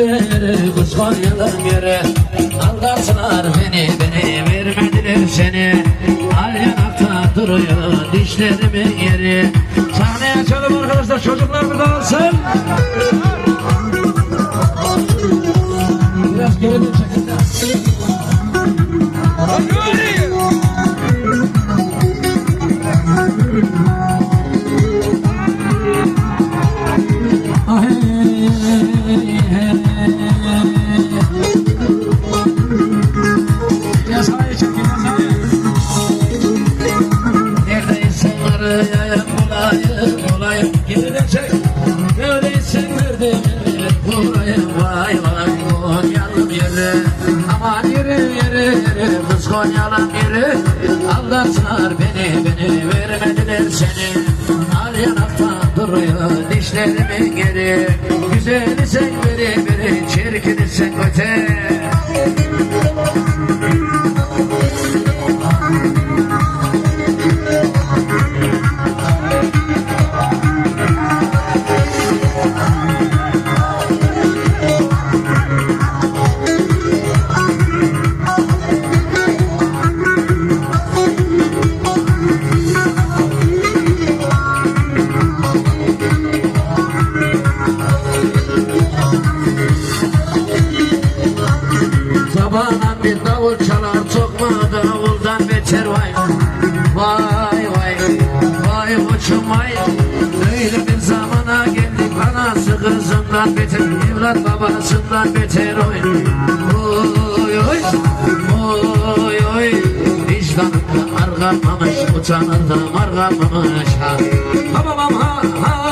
yere Kız Konya'dan yere. Aldatsınlar beni beni vermediler seni. Al yanakta duruyor dişlerimin yeri Sahneye açalım arkadaşlar çocuklar burada alsın Konya'dan geri Aldattılar beni beni vermediler seni. Al yanaktan duruyor dişlerimin geri. Güzel isen biri biri çirkin isen öte. Vay koçum vay Öyle bir zamana geldik Anası kızından beter. Evlat babasından beter oy Oy oy. Oy oy. Vicdanımda argamamış Utanırdım argamamış. Ha. Ha babam ha ha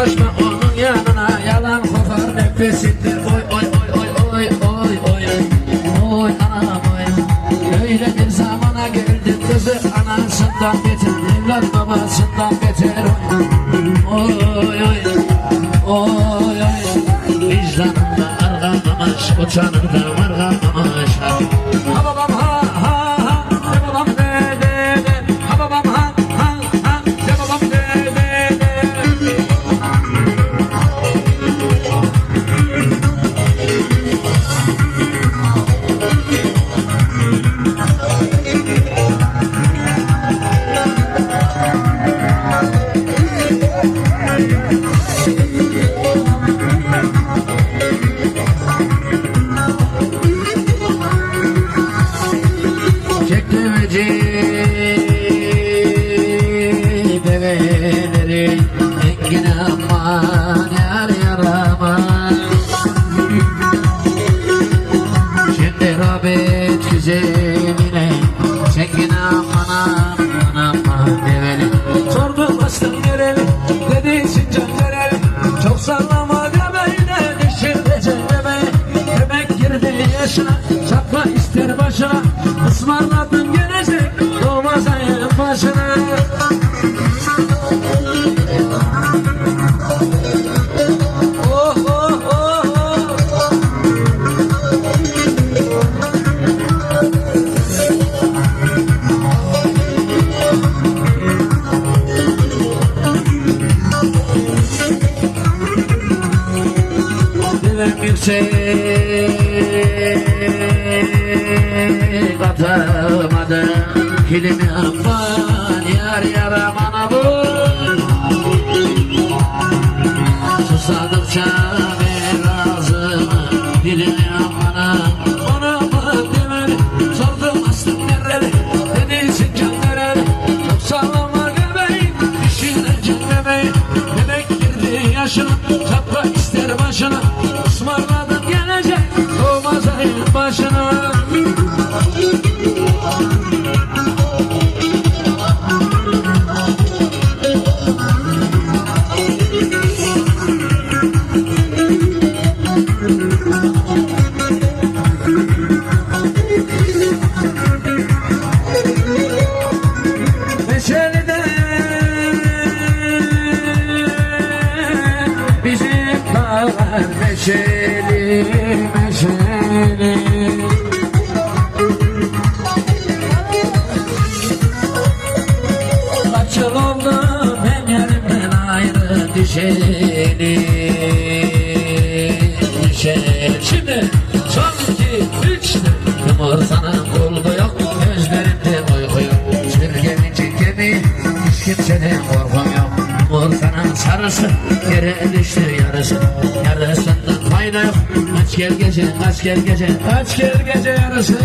bulaşma onun yanına Yalan kokar nefesindir oy oy oy oy oy oy oy Oy anam oy. Öyle bir zamana geldi kızı anasından beter Evlat babasından beter. Oy oy oy Oy oy. Vicdanında argalamamış uçanında margalamamış geleceği develeri engin aman yar yaraman Şimdi Rabet güzeline çekin aman aman aman develi Sordu bastım göreli dedi sincan göreli çok sallama deme yine düşürecek Demek girdi yaşına çakma ister başına. Ismarladın başını Oh oh, oh. dilimi hırpan Yar yara bana vur. Susadıkça ver ağzımı Dilimi amana. Bana bak demeli Sordum aslım nereli Dedi sincan nereli? Çok sallama demeyin Düşüneceğim demeyin Bebek girdi yaşına Çatla ister başına. Ismarladım gelecek Doğmaz ayın başına. meşeli meşeli Açıl oldum hem yerimden ayrı düşeli Şimdi son iki üç Yumurtanın kulbu yok Gözlerimde uyku yok Sürgenin çekemi Hiç kimseden korkum yok Yumurtanın sarısı Yere düştü yarısı. Yarısından fayda yok? Kaç gel gece kaç gel gece Kaç gel gece yarısı